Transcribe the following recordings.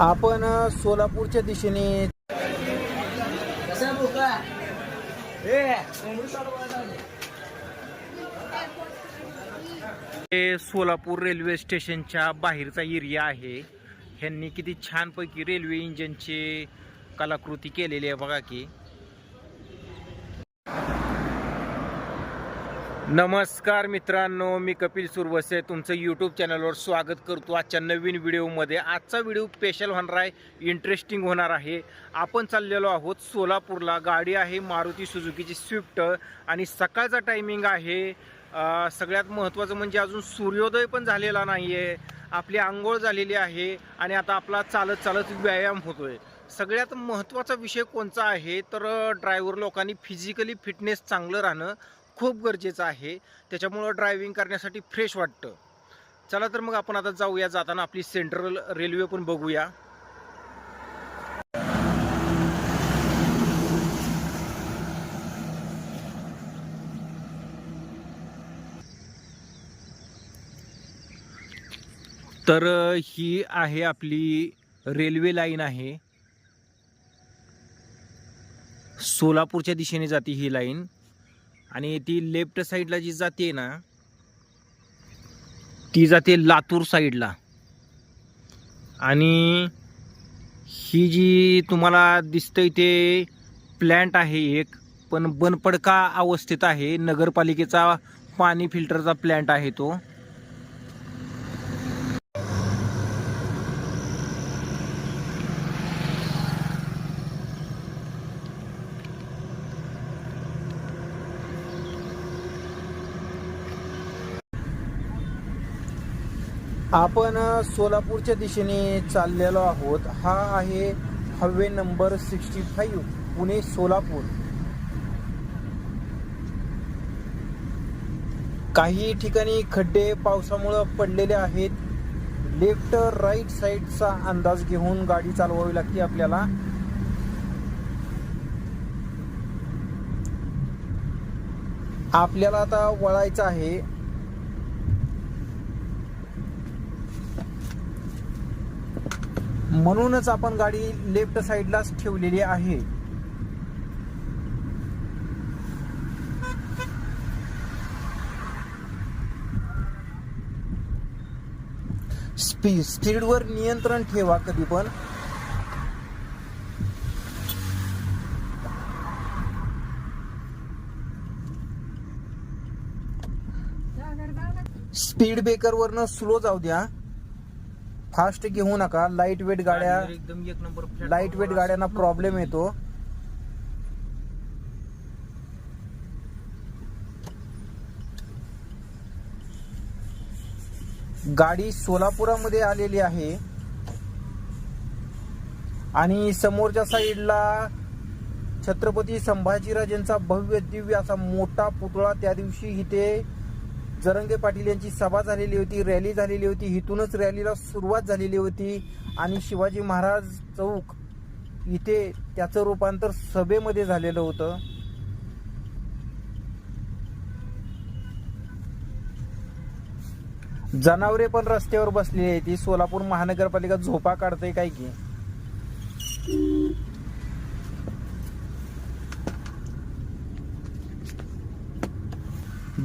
आपण सोलापूरच्या दिशेने हे सोलापूर रेल्वे स्टेशनच्या बाहेरचा एरिया आहे. ह्यांनी किती छानपैकी रेल्वे इंजिनची कलाकृती केलेली आहे बघा की. नमस्कार मित्रांनो मी कपिल सुरवसे. तुमचं यूट्यूब चॅनलवर स्वागत करतो आजच्या नवीन व्हिडिओमध्ये. आजचा व्हिडिओ स्पेशल होणार आहे इंटरेस्टिंग होणार आहे. आपण चाललेलो आहोत सोलापूरला. गाडी आहे मारुती सुझुकीची स्विफ्ट आणि सकाळचा टायमिंग आहे. सगळ्यात महत्त्वाचं म्हणजे अजून सूर्योदय पण झालेला नाही आहे आपली आंघोळ झालेली आहे आणि आता आपला चालत चालत व्यायाम होतोय. सगळ्यात महत्त्वाचा विषय कोणता आहे? तर ड्रायव्हर लोकांनी फिजिकली फिटनेस चांगलं राहणं खूप गरजेचं आहे. त्याच्यामुळं ड्रायव्हिंग करण्यासाठी फ्रेश वाटतं. चला तर मग आपण आता जाऊया जाताना आपली सेंट्रल रेल्वे पण बघूया. तर ही आहे आपली रेल्वे लाईन आहे. सोलापूरच्या दिशेने जाते ही लाईन आणि ती लेफ्ट साईडला जी जाते ना ती जाते लातूर साईडला. आणि ही जी तुम्हाला दिसतंय ते प्लॅन्ट आहे एक पण बनपडका अवस्थेत आहे. नगरपालिकेचा पाणी फिल्टरचा प्लॅन्ट आहे तो. आपण सोलापूरच्या दिशेने चाललेलो आहोत. हा आहे highway number sixty five Pune Solapur. काही ठिकाणी खड्डे पावसामुळं पडलेले आहेत. लेफ्ट राईट साईडचा अंदाज घेऊन गाडी चालवावी लागते आपल्याला. आपल्याला आता वळायचं आहे. म्हणूनच आपण गाडी लेफ्ट साईडलाच ठेवलेली आहे. स्पी स्पीडवर नियंत्रण ठेवा कधी पण. स्पीड ब्रेकर वरनं स्लो जाऊ द्या. फास्ट घेऊ नका. लाइट वेट गाड्या एकदम एक नंबर लाइट वेट गाड्यांना प्रॉब्लेम येतो. गाडी सोलापुरामध्ये आलेली आहे. आणि समोरच्या साईडला छत्रपती संभाजीराजेंचा भव्य दिव्य असा मोठा पुतळा त्या दिवशी इथे जरंगे पाटील यांची सभा झालेली होती रॅली झालेली होती इथूनच रॅलीला सुरुवात झालेली होती. आणि शिवाजी महाराज चौक इथे त्याचं रूपांतर सभेमध्ये झालेलं होतं. जनावरे पण रस्त्यावर बसलेली आहे ती. सोलापूर महानगरपालिका झोपा काढते काय की?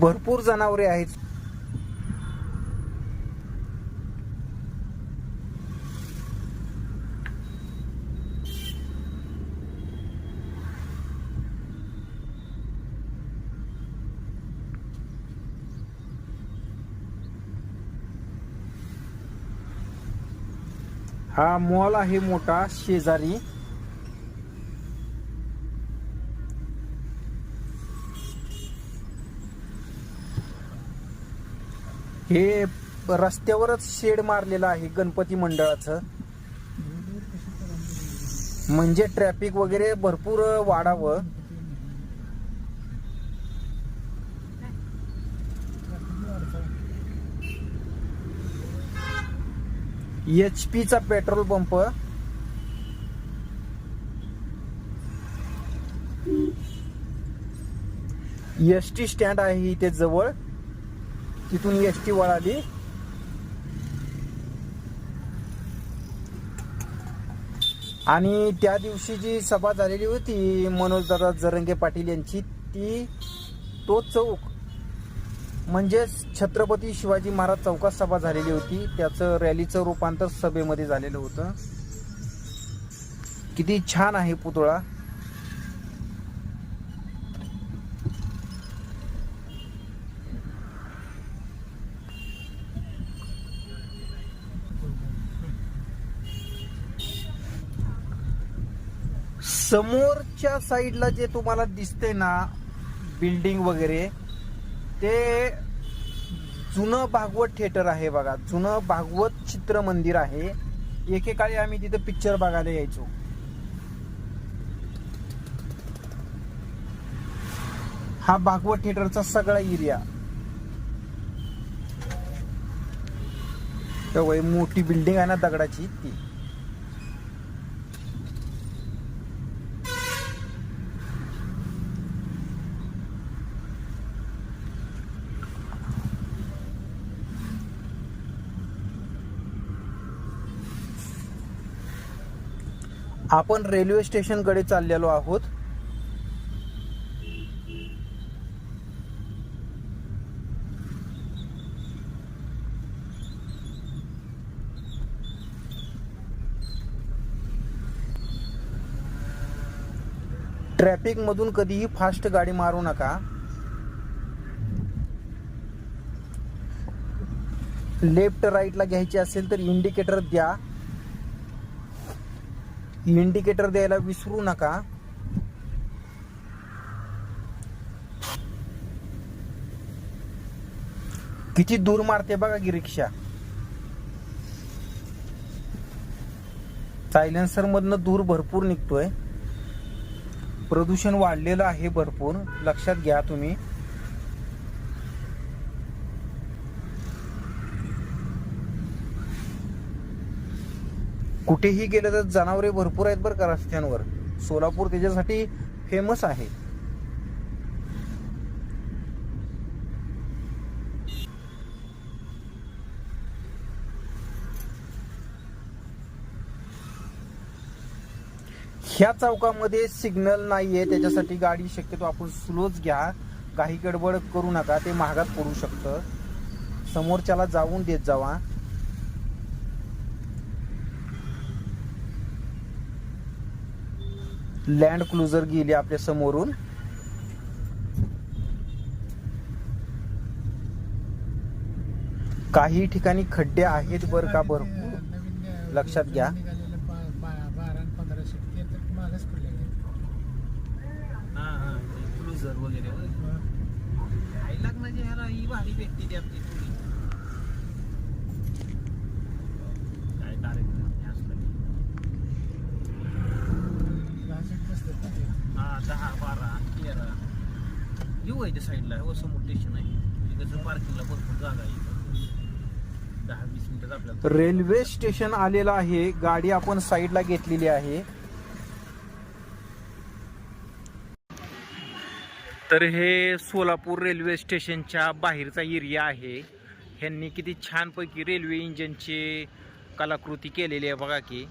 भरपूर जनावरे आहेत. हा मॉल आहे मोठा शेजारी. हे रस्त्यावरच शेड मारलेलं आहे गणपती मंडळाचं. म्हणजे ट्रॅफिक वगैरे भरपूर वाढावं. एच पीचा petrol pump S T stand आहे इथे जवळ. तिथून एस टी वळाली आणि त्या दिवशी जी सभा झालेली होती मनोजदादा जरंगे पाटील यांची ती तो चौक म्हणजेच छत्रपती शिवाजी महाराज चौकात सभा झालेली होती. त्याचं रॅलीचं रूपांतर सभेमध्ये झालेलं होतं. किती छान आहे पुतळा. समोरच्या साईडला जे तुम्हाला दिसते ना बिल्डिंग वगैरे ते जुनं भागवत थिएटर आहे बघा. जुनं भागवत चित्र मंदिर आहे. एकेकाळी आम्ही तिथे पिक्चर बघायला यायचो. हा भागवत थिएटरचा सगळा एरिया तेव्हा मोठी बिल्डिंग आहे ना दगडाची ती. आपण रेल्वे स्टेशनकडे चाललेलो आहोत. ट्रॅफिक मधून कधीही फास्ट गाडी मारू नका. लेफ्ट राईटला घ्यायची असेल तर इंडिकेटर द्या. इंडिकेटर द्यायला विसरू नका. किती दूर मारते बघा की रिक्षा. सायलेन्सर मधनं दूर भरपूर निघतोय. प्रदूषण वाढलेलं आहे भरपूर. लक्षात घ्या तुम्ही. कुठेही गेलं तर जनावरे भरपूर आहेत बरं का रस्त्यांवर. सोलापूर त्याच्यासाठी फेमस आहे. ह्या चौकामध्ये सिग्नल नाहीये त्याच्यासाठी गाडी शक्यतो आपण स्लोच घ्या. काही गडबड करू नका ते महागात पडू शकतं. समोरच्याला जाऊन देत जावा. लँड क्लुझर गेली आपल्या समोरून. काही ठिकाणी खड्डे आहेत बरं का भरपूर? लक्षात घ्या. बारा आणि पंधरा सीट ते तर मागच पडले हा हा क्रुझर वगैरे काही लग्नाची ह्याला ही भारी भेटते ती आपली थोडी काय कार्यक्रम हे असलं की. दहा सीट बसतात ना ते. हा दहा बारा तेरा येऊ आहे त्या साईडला हो समोर स्टेशन आहे. तिकडचं पार्किंगला भरपूर जागा आहे दहा वीस मिनिटात आपल्याला रेल्वे स्टेशन आलेलं आहे. गाडी आपण साईडला घेतलेली आहे. तर हे सोलापूर रेल्वे स्टेशनच्या बाहेरचा एरिया आहे. ह्यांनी किती छानपैकी रेल्वे इंजिनची कलाकृती केलेली आहे बघा की.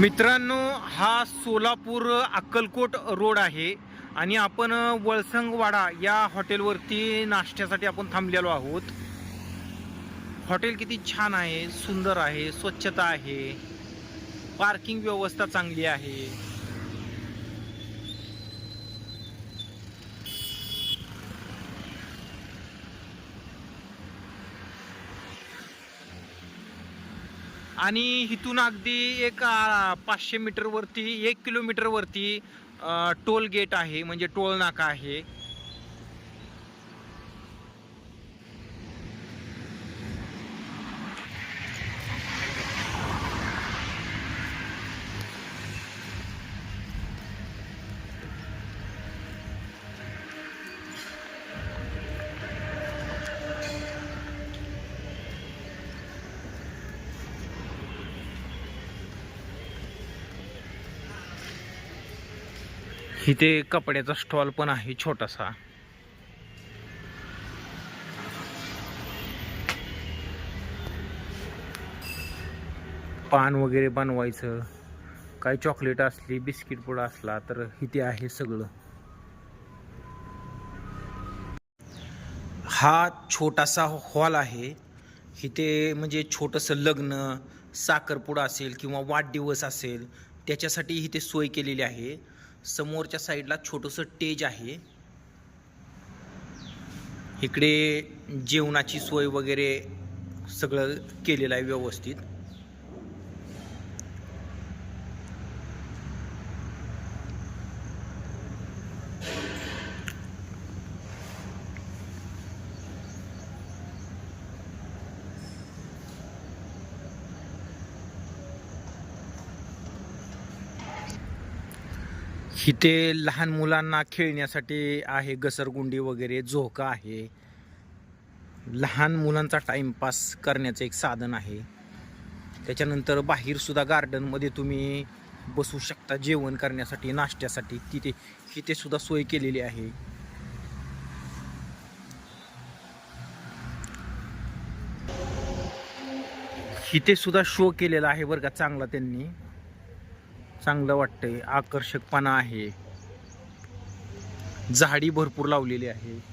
मित्रांनो हा सोलापूर अक्कलकोट रोड आहे आणि आपण वळसंगवाडा या हॉटेलवरती नाश्त्यासाठी आपण थांबलेलो आहोत. हॉटेल किती छान आहे सुंदर आहे स्वच्छता आहे पार्किंग व्यवस्था चांगली आहे. आणि इथून अगदी एक पाचशे मीटरवरती एक किलोमीटरवरती टोल गेट आहे म्हणजे टोल नाका आहे. इथे कपड्याचा स्टॉल पण आहे छोटासा. पान वगैरे बनवायचं. काही चॉकलेट असली बिस्किट पुडा असला तर इथे आहे सगळं. हा छोटासा हॉल आहे. इथे म्हणजे छोटंसं लग्न साखरपुडा असेल किंवा वाढदिवस असेल त्याच्यासाठी इथे सोय केलेली आहे. समोरच्या साईडला छोटंसं टेज आहे. इकडे जेवणाची सोय वगैरे सगळं केलेलं आहे व्यवस्थित. इथे लहान मुलांना खेळण्यासाठी आहे घसरगुंडी वगैरे झोका आहे. लहान मुलांचा टाइमपास करण्याचं एक साधन आहे. त्याच्यानंतर बाहेरसुद्धा गार्डनमध्ये तुम्ही बसू शकता जेवण करण्यासाठी नाश्त्यासाठी. तिथे इथे सुद्धा सोय केलेली आहे. इथे सुद्धा शो केलेला आहे बरं का चांगला त्यांनी. चांगलं वाटतंय आकर्षकपणा आहे. झाडी भरपूर लावलेली आहे.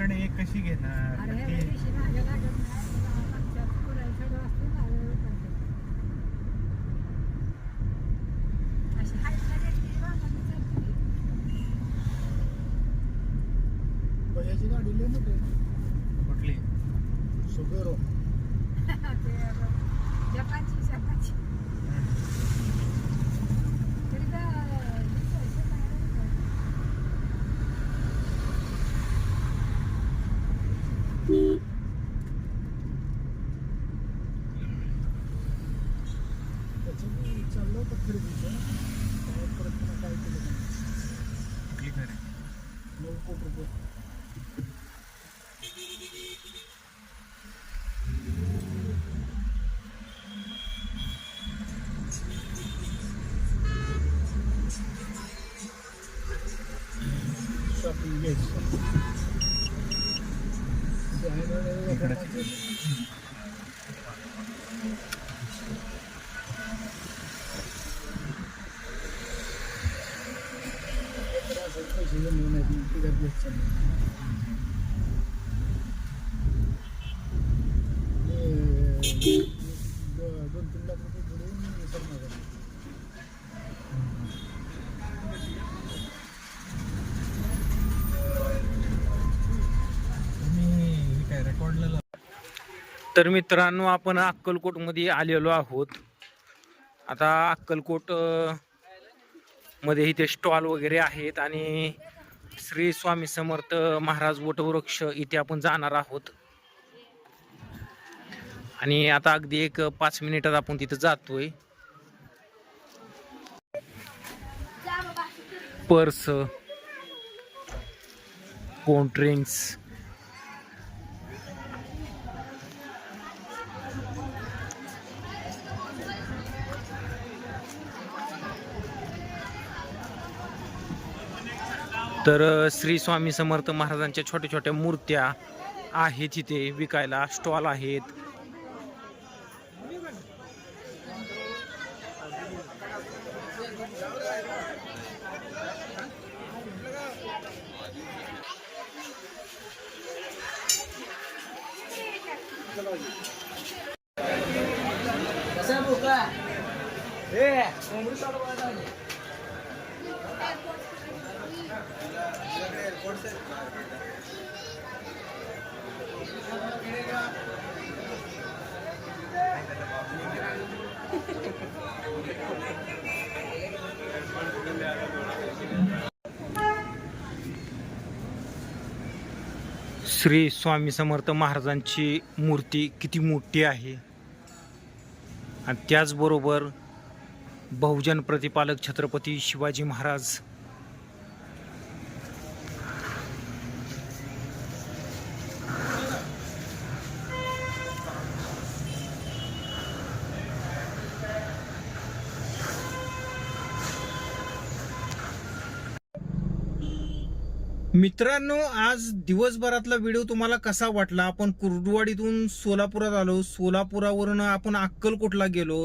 इकडे एक कशी घेणार? दोन तीन लाख रुपये बुडवून मी तर मित्रांनो आपण अक्कलकोटमध्ये आलेलो आहोत. आता अक्कलकोटमध्ये इथे स्टॉल वगैरे आहेत आणि श्री स्वामी समर्थ महाराज वटवृक्ष इथे आपण जाणार आहोत. आणि आता अगदी एक पाच मिनिटात आपण तिथं जातोय. पर्स कोल्ड ड्रिंक्स तर श्री स्वामी समर्थ महाराजांच्या छोट्या छोट्या मूर्त्या आहेत इथे विकायला स्टॉल आहेत. श्री स्वामी समर्थ महाराजांची मूर्ती किती मोठी आहे? आणि त्याचबरोबर बहुजन प्रतिपालक छत्रपती शिवाजी महाराज मित्रांनो आज दिवसभरातला व्हिडिओ तुम्हाला कसा वाटला? आपण कुर्डुवाडीतून सोलापुरात आलो. सोलापुरावरून आपण अक्कलकोटला गेलो.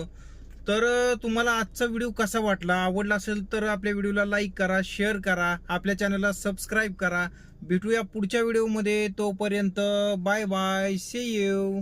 तर तुम्हाला आजचा व्हिडिओ कसा वाटला? आवडला असेल तर आपल्या व्हिडिओला लाईक करा शेअर करा आपल्या चॅनलला सबस्क्राईब करा. भेटूया पुढच्या व्हिडिओमध्ये तोपर्यंत बाय बाय से येऊ